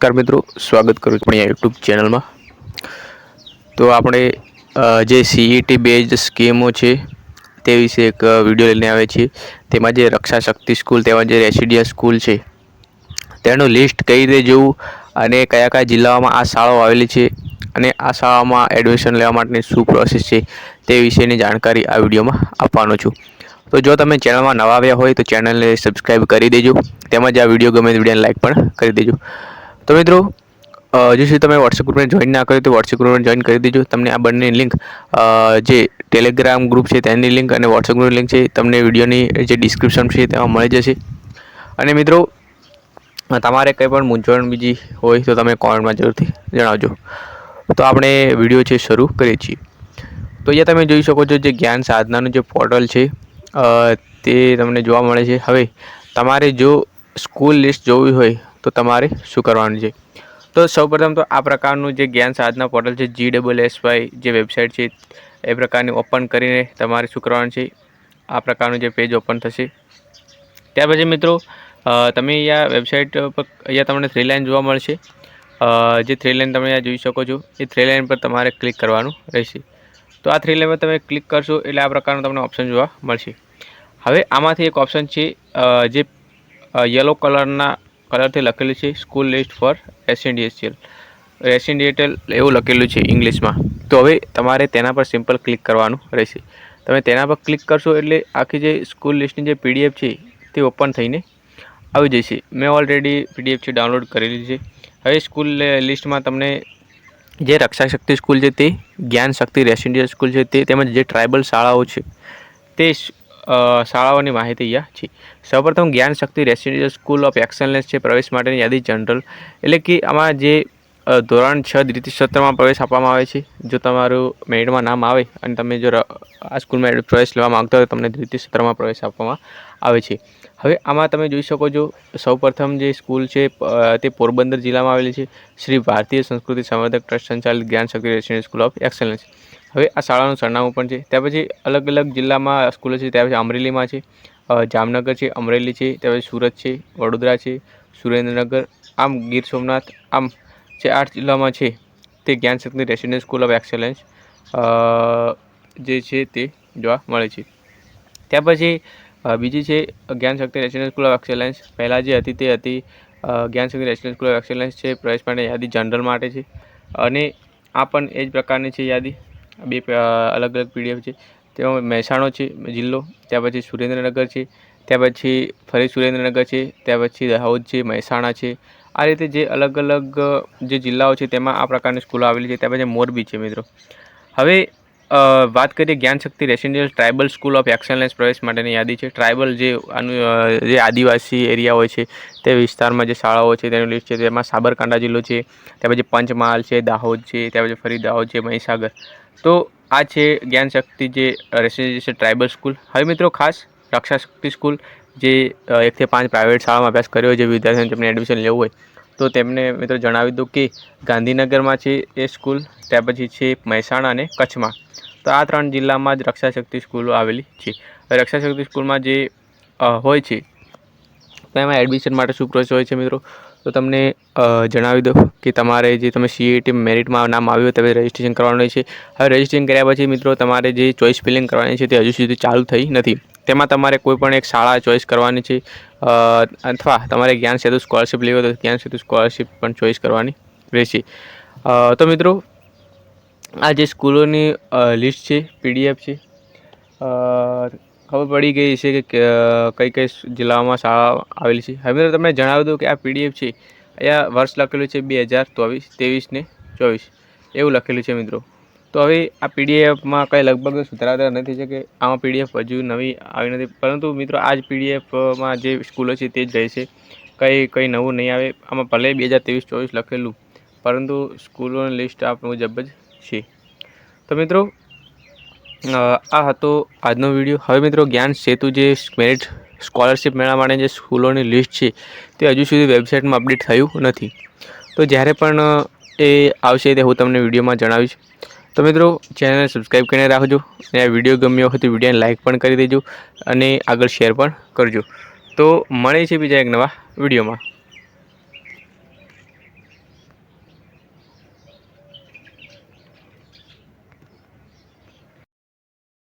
નમસ્કાર મિત્રો, સ્વાગત કરું છું આપણી યુટ્યુબ ચેનલમાં. તો આપણે જે સીઈટી બેઝ સ્કીમો છે, તે વિશે એક વીડિયો લઈને આવે છે તેમાં જે રક્ષા શક્તિ સ્કૂલ, તેમાં જે રેસિડિયા સ્કૂલ છે, તેનું લિસ્ટ કઈ રીતે જોવું અને કયા કયા જિલ્લાઓમાં આ શાળાઓ આવેલી છે અને આ શાળામાં એડમિશન લેવા માટેની શું પ્રોસેસ છે, તે વિશેની જાણકારી આ વિડીયોમાં આપવાનો છું. તો જો તમે ચેનલમાં નવા આવ્યા હોય તો ચેનલને સબસ્ક્રાઈબ કરી દેજો. તેમજ આ વીડિયો ગમે તે વિડીયોને લાઈક પણ કરી દેજો. તો મિત્રો હજુ સુધી તમે વોટ્સએપ ગ્રુપને જોઈન ના કર્યું તો વોટ્સએપ ગ્રુપને જોઈન કરી દેજો. તમને આ બંને લિંક જે ટેલિગ્રામ ગ્રુપ છે તેની લિંક અને વોટ્સએપ ગ્રુપની લિંક છે તમને વિડીયોની જે ડિસ્ક્રિપ્શન છે તેમાં મળી જશે. અને મિત્રો, તમારે કંઈ પણ મૂંઝવણ બીજી હોય તો તમે કોમેન્ટમાં જરૂરથી જણાવજો. તો આપણે વીડિયો છે શરૂ કરીએ છીએ. તો અહીંયા તમે જોઈ શકો છો જે જ્ઞાન સાધનાનું જે પોર્ટલ છે તે તમને જોવા મળે છે. હવે, તમારે જો સ્કૂલ લિસ્ટ જોવી હોય તો તમારે શું કરવાનું છે? તો સૌપ્રથમ તો આ પ્રકારનું જે જ્ઞાન સાધના પોર્ટલ છે જી ડબલ એસ વાય જે વેબસાઇટ છે, એ પ્રકારની ઓપન કરીને તમારે શું કરવાનું છે? આ પ્રકારનું જે પેજ ઓપન થશે. ત્યાર પછી મિત્રો તમે અહીંયા વેબસાઇટ પર અહીંયા તમને થ્રી લાઇન જોવા મળશે. જે થ્રી લાઇન તમે અહીંયા જોઈ શકો છો, એ થ્રી લાઇન પર તમારે ક્લિક કરવાનું રહેશે. તો આ થ્રી લાઇન પર તમે ક્લિક કરશો એટલે આ પ્રકારનું તમને ઓપ્શન જોવા મળશે. હવે આમાંથી એક ઓપ્શન છે જે યલો કલરના કલરથી લખેલું છે school list for residential residential એવું લખેલું છે ઇંગ્લિશમાં. તો હવે તમારે તેના પર સિમ્પલ ક્લિક કરવાનું રહેશે. તમે તેના પર ક્લિક કરશો એટલે આખી જે સ્કૂલ લિસ્ટની જે પીડીએફ છે, તે ઓપન થઈને આવી જશે. મેં ઓલરેડી પીડીએફ છે ડાઉનલોડ કરેલી છે. હવે સ્કૂલ લિસ્ટમાં તમને જે રક્ષા શક્તિ સ્કૂલ છે તે જ્ઞાન શક્તિ રેસિડેન્શિયલ સ્કૂલ છે તે, તેમજ જે ટ્રાઇબલ શાળાઓ છે, તે શાળાઓની માહિતી અહીંયા છે. સૌપ્રથમ Gyan Shakti residential school of excellence છે, પ્રવેશ માટેની યાદી જનરલ. એટલે કે આમાં જે ધોરણ છ દ્વિતીય સત્રમાં પ્રવેશ આપવામાં આવે છે. જો તમારું મેરિટમાં નામ આવે અને તમે જો આ સ્કૂલમાં પ્રવેશ લેવા માંગતા હોય તમને દ્વિતીય સત્રમાં પ્રવેશ આપવામાં આવે છે. હવે આમાં તમે જોઈ શકો છો, સૌપ્રથમ જે સ્કૂલ છે તે પોરબંદર જિલ્લામાં આવેલી છે. શ્રી ભારતીય સંસ્કૃતિ સંવર્ધક ટ્રસ્ટ સંચાલિત Gyan Shakti residential school of excellence. હવે આ શાળાનું સરનામું પણ છે. ત્યાર પછી અલગ અલગ જિલ્લામાં સ્કૂલો છે, ત્યાર પછી અમરેલીમાં છે જામનગર છે, અમરેલી છે, ત્યાર પછી સુરત છે, વડોદરા છે, સુરેન્દ્રનગર, આમ ગીર સોમનાથ, આમ જે આઠ જિલ્લામાં છે, તે Gyan Shakti residence school of excellence જે છે તે જોવા મળે છે. ત્યાર પછી બીજી છે Gyanshakti residence school of excellence. પહેલાં જે હતી તે હતી Gyanshakti Gyan Shakti residence school of excellence છે, પ્રવેશ માટે યાદી જનરલ માટે છે. અને આ પણ એ જ પ્રકારની છે યાદી. બે અલગ અલગ પીડીએફ છે. તેમાં મહેસાણો છે, જિલ્લો ત્યાર પછી સુરેન્દ્રનગર છે ત્યાર પછી ફરી સુરેન્દ્રનગર છે ત્યાર પછી દાહોદ છે, મહેસાણા છે. આ રીતે જે અલગ અલગ જે જિલ્લાઓ છે તેમાં આ પ્રકારની સ્કૂલો આવેલી છે ત્યાર પછી મોરબી છે મિત્રો. હવે વાત કરીએ Gyan Shakti residential tribal school of excellence પ્રવેશ માટેની યાદી છે. ટ્રાઇબલ જે આનું જે આદિવાસી એરિયા હોય છે, તે વિસ્તારમાં જે શાળાઓ છે તેનું લિસ્ટ છે, તેમાં સાબરકાંઠા જિલ્લો છે ત્યાર પછી પંચમહાલ છે, દાહોદ છે ત્યાર પછી ફરી દાહોદ છે, મહીસાગર. તો આ છે જ્ઞાન શક્તિ જે રેસિડેન્શિયલ ટ્રાઇબલ સ્કૂલ હવે મિત્રો ખાસ રક્ષાશક્તિ સ્કૂલ જે એકથી પાંચ પ્રાઇવેટ શાળામાં અભ્યાસ કર્યો જે વિદ્યાર્થીઓને તેમને એડમિશન લેવું હોય, તો તેમને મિત્રો જણાવી દઉં કે ગાંધીનગરમાં છે એ સ્કૂલ ત્યાર પછી છે મહેસાણા અને કચ્છમાં. તો આ ત્રણ જિલ્લામાં જ રક્ષા શક્તિ સ્કૂલો આવેલી છે. રક્ષાશક્તિ સ્કૂલમાં જે હોય છે, તો એમાં એડમિશન માટે શું પ્રોસેસ હોય છે મિત્રો? તો તમને જણાવી દો કે તમારે જે તમે સીઈટી મેરિટમાં નામ આવ્યું તમે રજિસ્ટ્રેશન કરવાનું છે. હવે રજિસ્ટ્રેશન કર્યા પછી મિત્રો, તમારે જે ચોઈસ ફિલિંગ કરવાની છે તે હજુ સુધી ચાલુ થઈ નથી. તેમાં તમારે કોઈ પણ એક શાળા ચોઈસ કરવાની છે અથવા તમારે જ્ઞાન સેતુ સ્કોલરશિપ લેવી તો જ્ઞાન સેતુ સ્કોલરશિપ પણ ચોઈસ કરવાની રહેશે. તો મિત્રો, આ જે સ્કૂલોની લિસ્ટ છે પીડીએફ છે ખબર પડી ગઈ છે કે કઈ કઈ જિલ્લાઓમાં શાળા આવેલી છે. હવે તમને જણાવી દઉં કે આ પીડીએફ છે અહીંયા વર્ષ લખેલું છે બે હજાર ચોવીસ, ત્રેવીસ ને ચોવીસ. એવું લખેલું છે મિત્રો. તો હવે આ પીડીએફમાં કંઈ લગભગ સુધારા નથી છે કે આમાં પીડીએફ હજુ નવી આવી નથી. પરંતુ મિત્રો આ જ પીડીએફમાં જે સ્કૂલો છે તે જ રહેશે કંઈ કંઈ નવું નહીં આવે. આમાં ભલે બે હજાર ત્રેવીસ, ચોવીસ લખેલું, પરંતુ સ્કૂલોની લિસ્ટ આ મુજબ જ છે. તો મિત્રો આ હતો આજનો વીડિયો હવે મિત્રો જ્ઞાન સેતુ જે મેરિટ સ્કોલરશિપ મેળવવા માટે જે સ્કૂલોની લિસ્ટ છે, તે હજુ સુધી વેબસાઇટમાં અપડેટ થયું નથી. તો જ્યારે પણ એ આવશે તે હું તમને વિડીયોમાં જણાવીશ. તો મિત્રો ચેનલને સબસ્ક્રાઈબ કરીને રાખજો અને આ વીડિયો ગમ્યો હોય તો વિડીયોને લાઇક પણ કરી દેજો અને આગળ શેર પણ કરજો. તો મળે છે બીજા એક નવા વિડીયોમાં